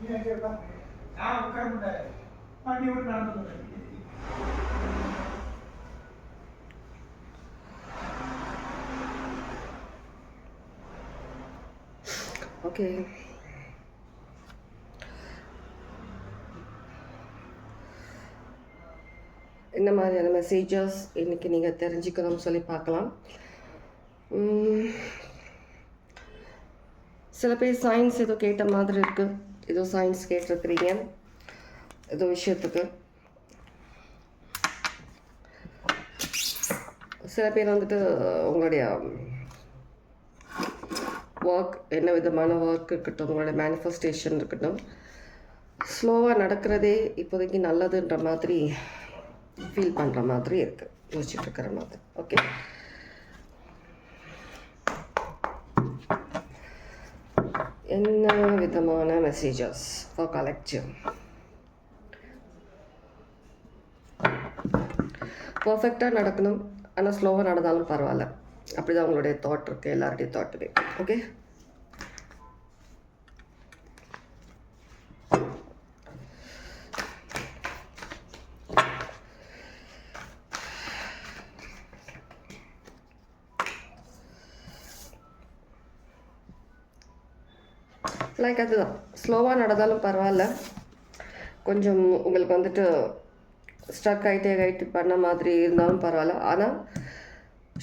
நீ உட்காந்து நான் உட்கார முடியாது வண்டி விட்டு நடந்து போகிறேன் ஓகே என்ன மாதிரியான மெசேஜஸ் இன்னைக்கு நீங்கள் தெரிஞ்சுக்கணும்னு சொல்லி பார்க்கலாம். உம், சில பேர் சயின்ஸ் ஏதோ கேட்ட மாதிரி இருக்கு. ஏதோ சயின்ஸ் கேட்டிருக்கிறீங்க ஏதோ விஷயத்துக்கு சில பேர் வந்துட்டு உங்களுடைய ஒர்க் என்ன விதமான ஒர்க் இருக்கட்டும் உங்களோட மேனிஃபெஸ்டேஷன் இருக்கட்டும் ஸ்லோவாக நடக்கிறதே இப்போதைக்கு நல்லதுன்ற மாதிரி ஃபீல் பண்ணுற மாதிரி இருக்குது யோசிச்சுட்டு இருக்கிற மாதிரி ஓகே என்ன விதமான மெசேஜஸ் ஃபார் கலெக்டிவ் பர்ஃபெக்டாக நடக்கணும் ஆனால் ஸ்லோவாக நடந்தாலும் பரவாயில்ல அப்படி தான் உங்களுடைய தாட் இருக்குது எல்லாருடைய தாட்டுமே ஓகே லைக் அதுதான் ஸ்லோவாக நடந்தாலும் பரவாயில்ல. கொஞ்சம் உங்களுக்கு வந்துட்டு ஸ்ட்ரக் ஆகிட்டே ஆகிட்டு பண்ண மாதிரி இருந்தாலும் பரவாயில்ல. ஆனால்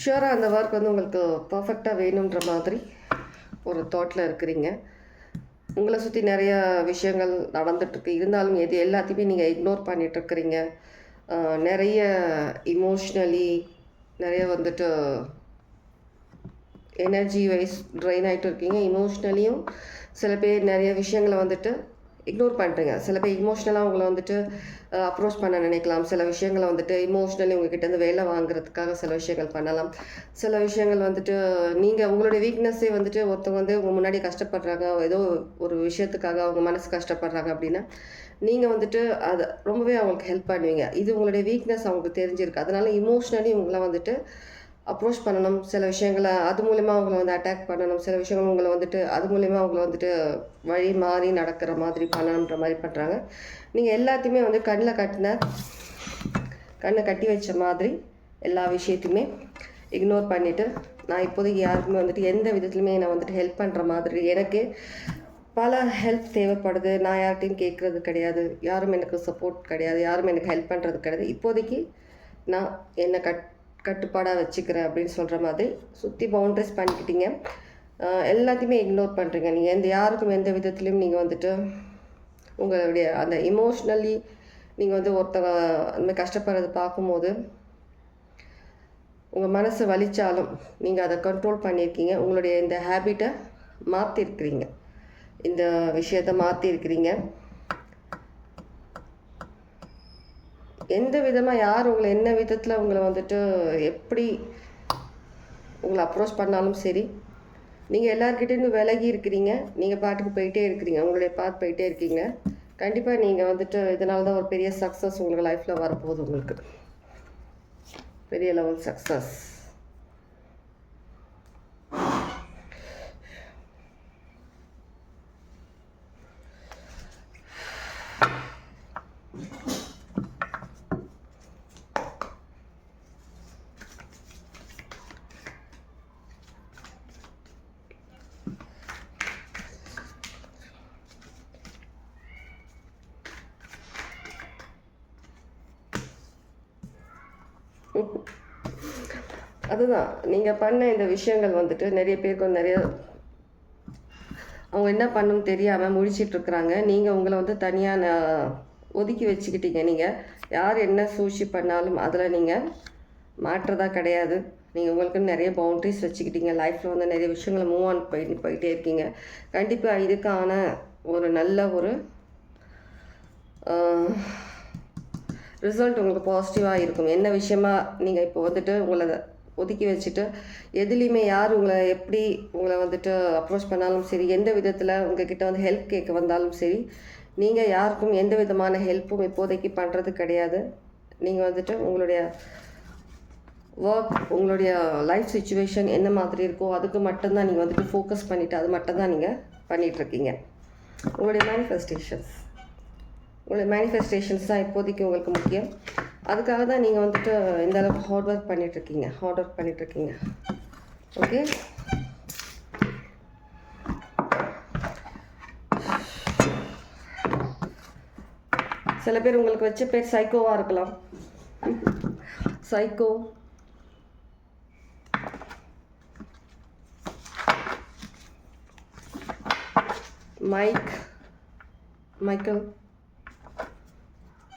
ஷுவராக அந்த ஒர்க் வந்து உங்களுக்கு பர்ஃபெக்டாக வேணுன்ற மாதிரி ஒரு தாட்டில் இருக்கிறீங்க. உங்களை சுற்றி நிறைய விஷயங்கள் நடந்துட்டுருக்கு. இருந்தாலும் எது எல்லாத்தையுமே நீங்கள் இக்னோர் பண்ணிகிட்ருக்குறீங்க நிறைய இமோஷ்னலி நிறைய வந்துட்டு எனர்ஜி வைஸ் ட்ரைன் ஆகிட்டு இருக்கீங்க இமோஷ்னலியும் சில பேர் நிறைய விஷயங்களை வந்துட்டு இக்னோர் பண்ணுறீங்க சில பேர் இமோஷ்னலாக உங்களை வந்துட்டு அப்ரோச் பண்ண நினைக்கலாம். சில விஷயங்களை வந்துட்டு இமோஷ்னலி உங்ககிட்டேருந்து வேலை வாங்குறதுக்காக சில விஷயங்கள் பண்ணலாம். சில விஷயங்கள் வந்துட்டு நீங்கள் உங்களுடைய வீக்னஸ்ஸே வந்துட்டு ஒருத்தவங்க வந்து உங்கள் முன்னாடி கஷ்டப்படுறாங்க ஏதோ ஒரு விஷயத்துக்காக அவங்க மனசு கஷ்டப்படுறாங்க அப்படின்னா நீங்கள் வந்துட்டு அதை ரொம்பவே அவங்களுக்கு ஹெல்ப் பண்ணுவீங்க. இது உங்களுடைய வீக்னஸ் அவங்களுக்கு தெரிஞ்சிருக்கு. அதனால இமோஷ்னலி உங்களை வந்துட்டு அப்ரோச் பண்ணணும் சில விஷயங்களை அது மூலிமா அவங்கள வந்து அட்டாக் பண்ணணும் சில விஷயங்கள் உங்களை வந்துட்டு அது மூலிமா அவங்கள வந்துட்டு வழி மாறி நடக்கிற மாதிரி பண்ணணுன்ற மாதிரி பண்ணுறாங்க நீங்கள் எல்லாத்தையுமே வந்து கண்ணில் கட்டின கண்ணை கட்டி வச்ச மாதிரி எல்லா விஷயத்தையுமே இக்னோர் பண்ணிவிட்டு நான் இப்போதைக்கு யாருக்குமே வந்துட்டு எந்த விதத்துலையுமே நான் வந்துட்டு ஹெல்ப் பண்ணுற மாதிரி எனக்கு பல ஹெல்ப் தேவைப்படுது. நான் யார்கிட்டையும் கேட்குறது கிடையாது. யாரும் எனக்கு சப்போர்ட் கிடையாது. யாரும் எனக்கு ஹெல்ப் பண்ணுறது கிடையாது. இப்போதைக்கு நான் என்னை கட் கட்டுப்பாடாக வச்சுக்கிறேன் அப்படின்னு சொல்கிற மாதிரி சுற்றி பவுண்ட்ரிஸ் பண்ணிக்கிட்டீங்க. எல்லாத்தையுமே இக்னோர் பண்ணுறீங்க நீங்கள் எந்த யாருக்கும் எந்த விதத்துலையும் நீங்கள் வந்துட்டு உங்களுடைய அந்த இமோஷ்னலி நீங்கள் வந்து ஒருத்தங்க அந்த மாதிரி கஷ்டப்படுறது பார்க்கும்போது உங்கள் மனசு வலிச்சாலும் நீங்கள் அதை கண்ட்ரோல் பண்ணியிருக்கீங்க. உங்களுடைய இந்த ஹேபிட்டை மாற்றிருக்கிறீங்க இந்த விஷயத்தை மாற்றிருக்கிறீங்க எந்த விதமாக யார் உங்களை என்ன விதத்தில் உங்களை வந்துட்டு எப்படி உங்களை அப்ரோச் பண்ணாலும் சரி நீங்கள் எல்லாருக்கிட்டேருந்து விலகி இருக்கிறீங்க. நீங்கள் பாட்டுக்கு போயிட்டே இருக்கிறீங்க. உங்களுடைய பாத் போயிட்டே இருக்கீங்க. கண்டிப்பாக நீங்கள் வந்துட்டு இதனால தான் ஒரு பெரிய சக்ஸஸ் உங்களுக்கு லைஃப்பில் வரப்போகுது உங்களுக்கு. பெரிய லெவல் சக்ஸஸ் அதுதான். நீங்கள் பண்ண இந்த விஷயங்கள் வந்துட்டு நிறைய பேருக்கு வந்து நிறைய அவங்க என்ன பண்ணணும்னு தெரியாமல் முழிச்சிட்டு இருக்கிறாங்க நீங்கள் உங்களை வந்து தனியாக ஒதுக்கி வச்சுக்கிட்டீங்க நீங்கள் யார் என்ன சூழ்ச்சி பண்ணாலும் அதில் நீங்கள் மாற்றதா கிடையாது. நீங்கள் உங்களுக்கு நிறைய பவுண்ட்ரிஸ் வச்சுக்கிட்டீங்க. லைஃப்பில் வந்து நிறைய விஷயங்களை மூவ் ஆன் போயிட்டு போயிட்டே இருக்கீங்க. கண்டிப்பாக இதுக்கான ஒரு நல்ல ஒரு ரிசல்ட் உங்களுக்கு பாசிட்டிவாக இருக்கும். என்ன விஷயமா நீங்கள் இப்போ வந்துட்டு உங்களை ஒதுக்கி வச்சுட்டு எதுலேயுமே யார் உங்களை எப்படி உங்களை வந்துட்டு அப்ரோச் பண்ணாலும் சரி எந்த விதத்தில் உங்ககிட்ட வந்து ஹெல்ப் கேட்க வந்தாலும் சரி நீங்கள் யாருக்கும் எந்த விதமான ஹெல்ப்பும் இப்போதைக்கு பண்ணுறது கிடையாது. நீங்கள் வந்துட்டு உங்களுடைய ஒர்க் உங்களுடைய லைஃப் சுச்சுவேஷன் என்ன மாதிரி இருக்கோ அதுக்கு மட்டும்தான் நீங்கள் வந்துட்டு ஃபோக்கஸ் பண்ணிவிட்டு அது மட்டும்தான் நீங்கள் பண்ணிகிட்ருக்கீங்க உங்களுடைய மேனிஃபெஸ்டேஷன்ஸ் உங்களுடைய மேனிஃபெஸ்டேஷன்ஸ் தான் இப்போதைக்கு உங்களுக்கு முக்கியம். அதுக்காக தான் நீங்கள் வந்துட்டு இந்த அளவுக்கு ஹார்ட் ஒர்க் பண்ணிகிட்ருக்கீங்க ஹார்ட் ஒர்க் பண்ணிகிட்ருக்கீங்க ஓகே சில பேர் உங்களுக்கு வச்ச பேர் சைக்கோவாக இருக்கலாம். சைக்கோ மைக் மைக்கேல்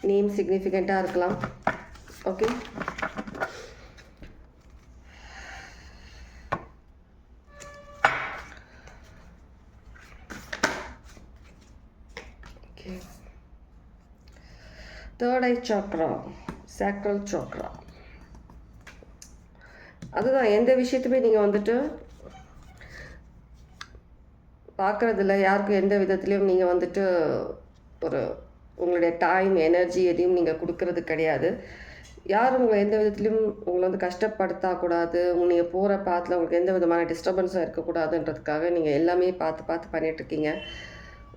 நேம் சிக்னிஃபிகண்ட்டாக இருக்கலாம். Okay third eye chakra sacral chakra அதுதான் எந்த விஷயத்துமே நீங்கள் வந்துட்டு பார்க்குறதில்ல. யாருக்கும் எந்த விதத்துலேயும் நீங்கள் வந்துட்டு ஒரு உங்களுடைய டைம் எனர்ஜி எதையும் நீங்கள் கொடுக்கறது கிடையாது. யாரும் உங்களை எந்த விதத்துலையும் உங்களை வந்து கஷ்டப்படுத்தக்கூடாது நீங்கள் போகிற பாத்தில் உங்களுக்கு எந்த விதமான டிஸ்டர்பன்ஸும் இருக்கக்கூடாதுன்றதுக்காக நீங்கள் எல்லாமே பார்த்து பார்த்து பண்ணிகிட்ருக்கீங்க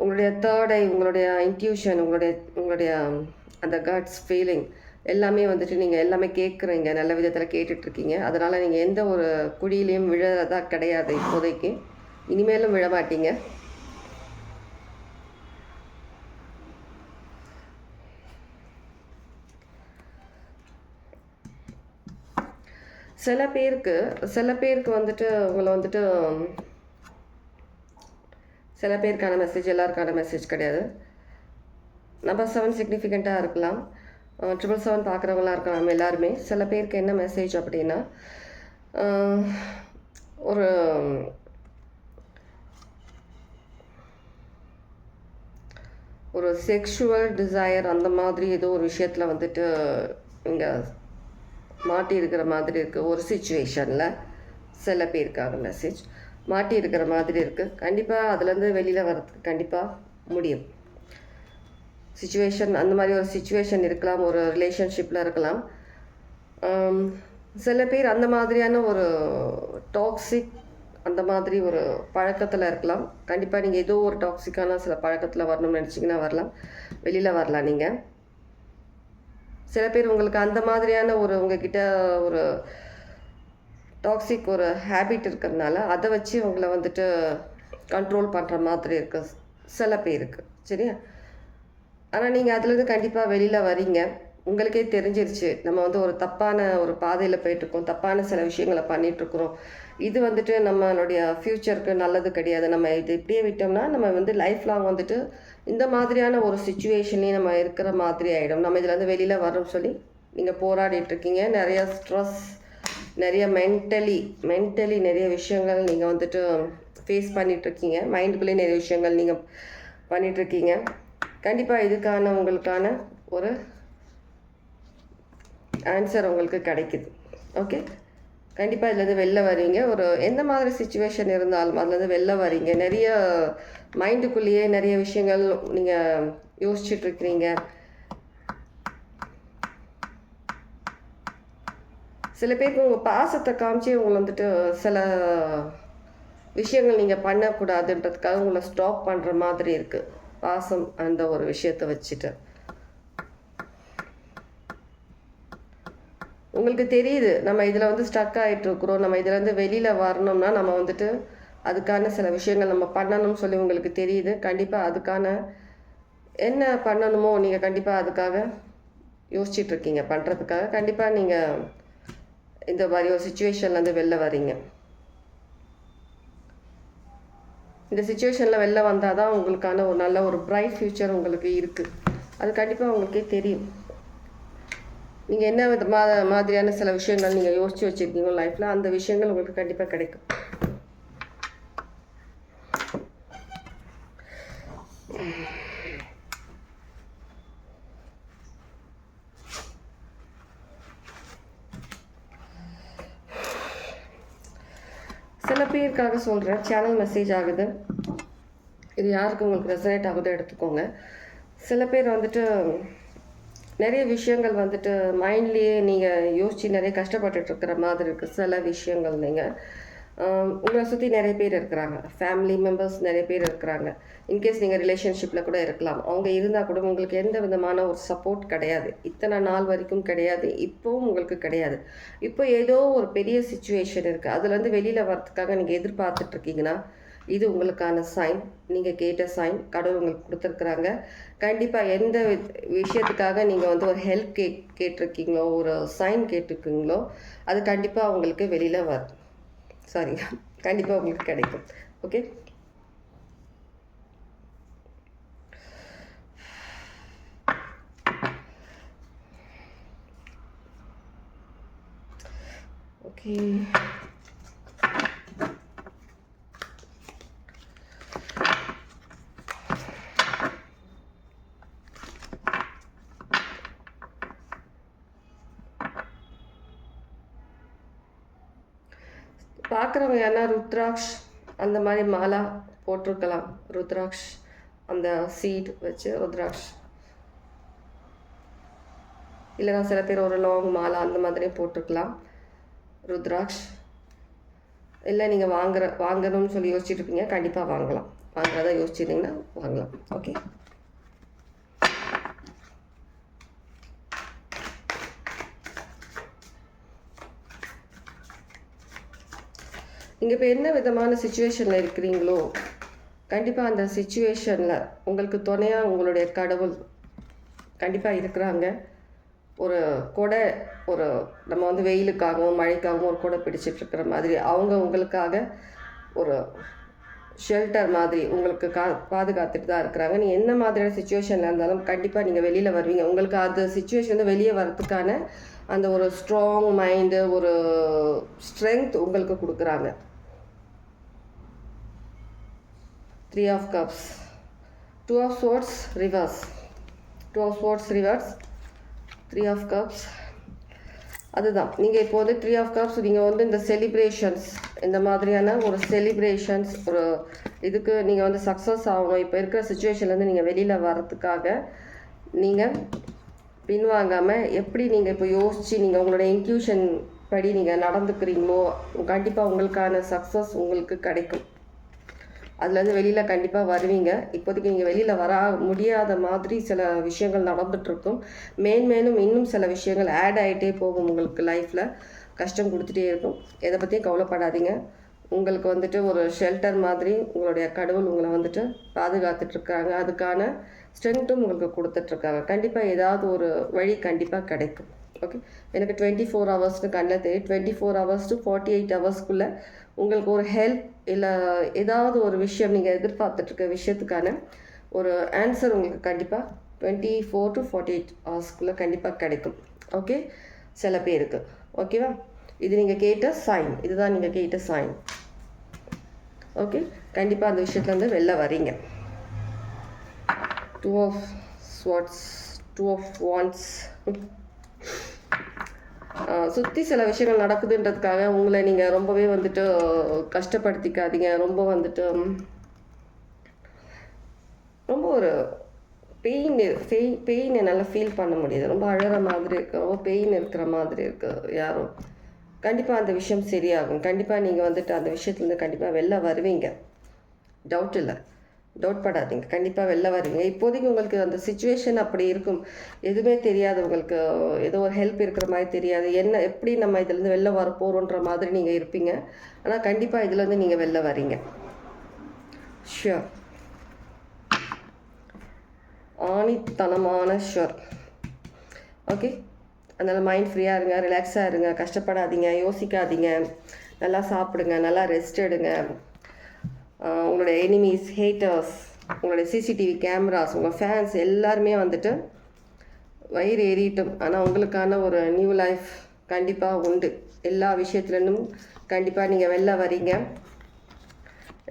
உங்களுடைய தேர்ட் ஐ உங்களுடைய இன்ட்யூஷன் உங்களுடைய உங்களுடைய அந்த கட்ஸ் ஃபீலிங் எல்லாமே வந்துட்டு நீங்கள் எல்லாமே கேட்குறீங்க நல்ல விதத்தில் கேட்டுட்ருக்கீங்க அதனால் நீங்கள் எந்த ஒரு குழியிலையும் விழறதா கிடையாது இப்போதைக்கு. இனிமேலும் விழமாட்டீங்க. சில பேருக்கு சில பேருக்கு வந்துட்டு உங்களை வந்துட்டு சில பேருக்கான மெசேஜ் எல்லாருக்கான மெசேஜ் கிடையாது. நம்பர் செவன் சிக்னிஃபிகண்ட்டாக இருக்கலாம். ட்ரிபிள் செவன் பார்க்குறவங்களாம் இருக்கலாம் எல்லாருமே. சில பேருக்கு என்ன மெசேஜ் அப்படின்னா ஒரு ஒரு செக்ஷுவல் டிசையர் அந்த மாதிரி ஏதோ ஒரு விஷயத்தில் வந்துட்டு இங்கே மாட்டி இருக்கிற மாதிரி இருக்குது ஒரு சுச்சுவேஷனில் சில பேருக்காக மெசேஜ் மாட்டி இருக்கிற மாதிரி இருக்குது கண்டிப்பாக அதுலேருந்து வெளியில் வர்றதுக்கு கண்டிப்பாக முடியும். சுச்சுவேஷன் அந்த மாதிரி ஒரு சுச்சுவேஷன் இருக்கலாம். ஒரு ரிலேஷன்ஷிப்பில் இருக்கலாம். சில பேர் அந்த மாதிரியான ஒரு டாக்ஸிக் அந்த மாதிரி ஒரு பழக்கத்தில் இருக்கலாம். கண்டிப்பாக நீங்கள் ஏதோ ஒரு டாக்ஸிக்கான சில பழக்கத்தில் வரணும்னு நினச்சிங்கன்னா வரலாம். வெளியில் வரலாம் நீங்கள் சில பேர் உங்களுக்கு அந்த மாதிரியான ஒரு உங்ககிட்ட ஒரு டாக்ஸிக் ஒரு ஹேபிட் இருக்கிறதுனால அதை வச்சு உங்களை வந்துட்டு கண்ட்ரோல் பண்ணுற மாதிரி இருக்கு சில பேருக்கு. சரியா? ஆனால் நீங்கள் அதுலேருந்து கண்டிப்பாக வெளியில் வரீங்க உங்களுக்கே தெரிஞ்சிருச்சு. நம்ம வந்து ஒரு தப்பான ஒரு பாதையில் போயிட்டுருக்கோம். தப்பான சில விஷயங்களை பண்ணிகிட்ருக்குறோம் இது வந்துட்டு நம்மளுடைய ஃப்யூச்சருக்கு நல்லது கிடையாது. நம்ம இது இப்படியே விட்டோம்னா நம்ம வந்து லைஃப் லாங் வந்துட்டு இந்த மாதிரியான ஒரு சுச்சுவேஷன்லேயும் நம்ம இருக்கிற மாதிரி ஆகிடும் நம்ம இதுலேருந்து வெளியில் வரோம்னு சொல்லி நீங்கள் போராடிட்டு இருக்கீங்க நிறைய ஸ்ட்ரெஸ் நிறைய மென்டலி மென்டலி நிறைய விஷயங்கள் நீங்கள் வந்துட்டு ஃபேஸ் பண்ணிகிட்ருக்கீங்க மைண்டுக்குள்ளேயே நிறைய விஷயங்கள் நீங்கள் பண்ணிகிட்ருக்கீங்க கண்டிப்பாக இதுக்கான உங்களுக்கான ஒரு ஆன்சர் உங்களுக்கு கிடைக்குது. ஓகே கண்டிப்பாக இதுலேருந்து வெளில வரீங்க ஒரு எந்த மாதிரி சுச்சுவேஷன் இருந்தாலும் அதுலேருந்து வெளில வரீங்க நிறைய மைண்டுக்குள்ளேயே நிறைய விஷயங்கள் நீங்கள் யோசிச்சுட்ருக்கிறீங்க சில பேருக்கு உங்கள் பாசத்தை காமிச்சு உங்களை வந்துட்டு சில விஷயங்கள் நீங்கள் பண்ணக்கூடாதுன்றதுக்காக உங்களை ஸ்டாப் பண்ணுற மாதிரி இருக்குது பாசம் அந்த ஒரு விஷயத்தை வச்சுட்டு. உங்களுக்கு தெரியுது நம்ம இதில் வந்து ஸ்டக் ஆகிட்டுருக்குறோம் நம்ம இதுலேருந்து வெளியில் வரணும்னா நம்ம வந்துட்டு அதுக்கான சில விஷயங்கள் நம்ம பண்ணணும்னு சொல்லி உங்களுக்கு தெரியுது. கண்டிப்பாக அதுக்கான என்ன பண்ணணுமோ நீங்கள் கண்டிப்பாக அதுக்காக யோசிச்சிட்ருக்கீங்க பண்ணுறதுக்காக கண்டிப்பாக நீங்கள் இந்த மாதிரி ஒரு சுச்சுவேஷன்லேருந்து வெளில வரீங்க இந்த சுச்சுவேஷனில் வெளில வந்தால் தான் உங்களுக்கான ஒரு நல்ல ஒரு பிரைட் ஃப்யூச்சர் உங்களுக்கு இருக்குது அது கண்டிப்பாக உங்களுக்கே தெரியும். நீங்கள் என்ன வித மா மாதிரியான சில விஷயங்கள் நீங்கள் யோசித்து வச்சுருக்கீங்க லைஃப்பில் அந்த விஷயங்கள் உங்களுக்கு கண்டிப்பாக கிடைக்கும். சில பேருக்காக சொல்கிறேன் சேனல் மெசேஜ் ஆகுது. இது யாருக்கு உங்களுக்கு ரெசனேட் ஆகுதோ எடுத்துக்கோங்க. சில பேர் வந்துட்டு நிறைய விஷயங்கள் வந்துட்டு மைண்ட்லேயே நீங்கள் யோசித்து நிறைய கஷ்டப்பட்டுட்டு இருக்கிற மாதிரி இருக்குது சில விஷயங்கள் நீங்கள் உங்களை சுற்றி நிறைய பேர் இருக்கிறாங்க. ஃபேமிலி மெம்பர்ஸ் நிறைய பேர் இருக்கிறாங்க. இன்கேஸ் நீங்கள் ரிலேஷன்ஷிப்பில் கூட இருக்கலாம். அவங்க இருந்தால் கூட உங்களுக்கு எந்த விதமான ஒரு சப்போர்ட் கிடையாது. இத்தனை நாள் வரைக்கும் கிடையாது. இப்போவும் உங்களுக்கு கிடையாது. இப்போ ஏதோ ஒரு பெரிய சுச்சுவேஷன் இருக்குது அதுலேருந்து வெளியில் வரதுக்காக நீங்கள் எதிர்பார்த்துட்ருக்கீங்கன்னா இது உங்களுக்கான சைன் நீங்கள் கேட்ட சைன் கடவுள் உங்களுக்கு கொடுத்துருக்குறாங்க. கண்டிப்பாக எந்த விஷயத்துக்காக நீங்கள் வந்து ஒரு ஹெல்ப் கே கேட்டிருக்கீங்களோ ஒரு சைன் கேட்டிருக்கீங்களோ அது கண்டிப்பாக உங்களுக்கு வெளியில் வரும். சாரி கண்டிப்பாக உங்களுக்கு கிடைக்கும். ஓகே ஓகே ருத்ராக்ஷ் அந்த மாதிரி மாலா போட்டிருக்கலாம். ருத்ராக்ஷ் அந்த சீட் வச்சு ருத்ராக்ஷ் இல்லைனா சில பேர் ஒரு லாங் மாலா அந்த மாதிரியும் போட்டிருக்கலாம். ருத்ராக்ஷ் இல்லை நீங்கள் வாங்குற வாங்கணும்னு சொல்லி யோசிச்சுட்டு இருப்பீங்க கண்டிப்பாக வாங்கலாம். வாங்குறதா யோசிச்சிருந்தீங்கன்னா வாங்கலாம். ஓகே நீங்கள் இப்போ என்ன விதமான சுச்சுவேஷனில் இருக்கிறீங்களோ கண்டிப்பாக அந்த சுச்சுவேஷனில் உங்களுக்கு துணையாக உங்களுடைய கடவுள் கண்டிப்பாக இருக்கிறாங்க. ஒரு கொடை ஒரு நம்ம வந்து வெயிலுக்காகவும் மழைக்காகவும் ஒரு கொடை பிடிச்சிட்டு இருக்கிற மாதிரி அவங்க உங்களுக்காக ஒரு ஷெல்டர் மாதிரி உங்களுக்கு கா பாதுகாத்துட்டு தான் இருக்கிறாங்க. நீங்கள் என்ன மாதிரியான சுச்சுவேஷனில் இருந்தாலும் கண்டிப்பாக நீங்கள் வெளியில் வருவீங்க. உங்களுக்கு அந்த சுச்சுவேஷன் வெளியே வரத்துக்கான அந்த ஒரு ஸ்ட்ராங் மைண்டு ஒரு ஸ்ட்ரென்த் உங்களுக்கு கொடுக்குறாங்க. Three of cups two of swords reverse two of swords reverse three of cups அதுதான். நீங்கள் இப்போ வந்து த்ரீ ஆஃப் கப்ஸ் நீங்கள் வந்து இந்த செலிப்ரேஷன்ஸ் இந்த மாதிரியான ஒரு செலிப்ரேஷன்ஸ் ஒரு இதுக்கு நீங்கள் வந்து சக்ஸஸ் ஆகணும். இப்போ இருக்கிற சுச்சுவேஷன்லேருந்து நீங்கள் வெளியில் வர்றதுக்காக நீங்கள் பின்வாங்காமல் எப்படி நீங்கள் இப்போ யோசித்து நீங்கள் உங்களோட இன்க்யூஷன் படி நீங்கள் நடந்துக்கிறீங்களோ கண்டிப்பாக உங்களுக்கான சக்ஸஸ் உங்களுக்கு கிடைக்கும். அதுலேருந்து வெளியில் கண்டிப்பாக வருவீங்க. இப்போதைக்கு நீங்கள் வெளியில் வர முடியாத மாதிரி சில விஷயங்கள் நடந்துகிட்ருக்கும் மேன்மேலும் இன்னும் சில விஷயங்கள் ஆட் ஆகிட்டே போகும் உங்களுக்கு லைஃப்பில் கஷ்டம் கொடுத்துட்டே இருக்கும். எதை பற்றியும் கவலைப்படாதீங்க. உங்களுக்கு வந்துட்டு ஒரு ஷெல்டர் மாதிரி உங்களுடைய கடவுள் உங்களை வந்துட்டு பாதுகாத்துட்ருக்காங்க அதுக்கான ஸ்ட்ரென்த்தும் உங்களுக்கு கொடுத்துட்ருக்காங்க கண்டிப்பாக ஏதாவது ஒரு வழி கண்டிப்பாக கிடைக்கும். ஓகே எனக்கு டுவெண்ட்டி ஃபோர் ஹவர்ஸ்னு கண்ணில் தெரியும் twenty four hours to forty eight ஹவர்ஸ்க்குள்ளே உங்களுக்கு ஒரு ஹெல்ப் இல்லை ஏதாவது ஒரு விஷயம் நீங்கள் எதிர்பார்த்துட்ருக்க விஷயத்துக்கான ஒரு ஆன்சர் உங்களுக்கு கண்டிப்பாக twenty four to forty eight ஹவர்ஸ்க்குள்ளே கண்டிப்பாக கிடைக்கும். ஓகே சில பேருக்கு. ஓகேவா இது நீங்கள் கேட்ட சைன் இதுதான் நீங்கள் கேட்ட சைன் ஓகே கண்டிப்பாக அந்த விஷயத்துலேருந்து வெளில வரீங்க two of swords two of wands சுற்றி சில விஷயங்கள் நடக்குதுன்றதுக்காக உங்களை நீங்கள் ரொம்பவே வந்துட்டு கஷ்டப்படுத்திக்காதீங்க. ரொம்ப வந்துட்டு ரொம்ப ஒரு பெயின் பெயின் பெயின் என்னால் ஃபீல் பண்ண முடியுது. ரொம்ப அழகிற மாதிரி இருக்கு. ரொம்ப பெயின் இருக்கிற மாதிரி இருக்கு யாரும். கண்டிப்பாக அந்த விஷயம் சரியாகும். கண்டிப்பாக நீங்கள் வந்துட்டு அந்த விஷயத்துலேருந்து கண்டிப்பாக வெளில வருவீங்க. டவுட் இல்லை. டவுட் படாதீங்க. கண்டிப்பாக வெளில வருவீங்க இப்போதைக்கு உங்களுக்கு அந்த சுச்சுவேஷன் அப்படி இருக்கும். எதுவுமே தெரியாது உங்களுக்கு. ஏதோ ஒரு ஹெல்ப் இருக்கிற மாதிரி தெரியாது. என்ன எப்படி நம்ம இதுலேருந்து வெளில வர போகிறோன்ற மாதிரி நீங்கள் இருப்பீங்க. ஆனால் கண்டிப்பாக இதுலேருந்து நீங்கள் வெளில வரீங்க ஷியோர் ஆணித்தனமான ஷுர் ஓகே அதனால் மைண்ட் ஃப்ரீயாக இருங்க. ரிலாக்ஸாக இருங்க. கஷ்டப்படாதீங்க. யோசிக்காதீங்க. நல்லா சாப்பிடுங்க. நல்லா ரெஸ்ட் எடுங்க. உங்களுடைய எனிமீஸ் ஹேட்டர்ஸ் உங்களுடைய சிசிடிவி கேமராஸ் உங்கள் ஃபேன்ஸ் எல்லாருமே வந்துட்டு வயிறு ஏறிட்டும் ஆனால் உங்களுக்கான ஒரு நியூ லைஃப் கண்டிப்பாக உண்டு. எல்லா விஷயத்துலேருந்தும் கண்டிப்பாக நீங்கள் வெளில வரீங்க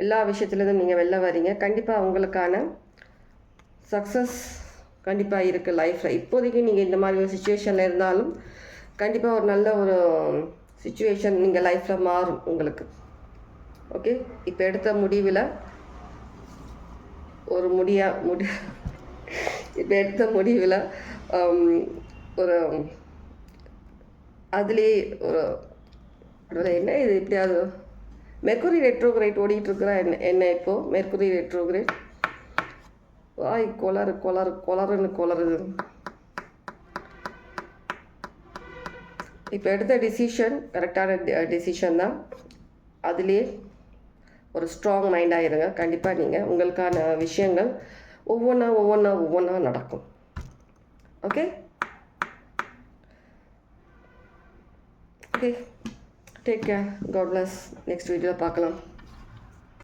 எல்லா விஷயத்துலேருந்தும் நீங்கள் வெளில வரீங்க கண்டிப்பாக உங்களுக்கான சக்ஸஸ் கண்டிப்பாக இருக்குது லைஃப்பில் இப்போதைக்கு நீங்கள் இந்த மாதிரி ஒரு சுச்சுவேஷனில் இருந்தாலும் கண்டிப்பாக ஒரு நல்ல ஒரு சுச்சுவேஷன் நீங்கள் லைஃப்பில் மாறும் உங்களுக்கு. ஓகே இப்போ எடுத்த முடிவில் ஒரு முடியா முடி இப்போ எடுத்த முடிவில் um, ஒரு அதுலேயே ஒரு என்ன இது எப்படியாவது மெர்குரி ரெட்ரோகிரேட் ஓடிட்டுருக்குறா என்ன என்ன இப்போது மெர்குரி ரெட்ரோகிரேட் வாய் கொலரு கொலரு கொலருன்னு கொலருது இப்போ எடுத்த டிசிஷன் கரெக்டான டிசிஷன் தான். அதுலேயே ஒரு ஸ்ட்ராங் மைண்டாக இருங்க. கண்டிப்பாக நீங்கள் உங்களுக்கான விஷயங்கள் ஒவ்வொன்றா ஒவ்வொன்றா ஒவ்வொன்றா நடக்கும். Okay okay take care God bless next வீடியோவில் பார்க்கலாம்.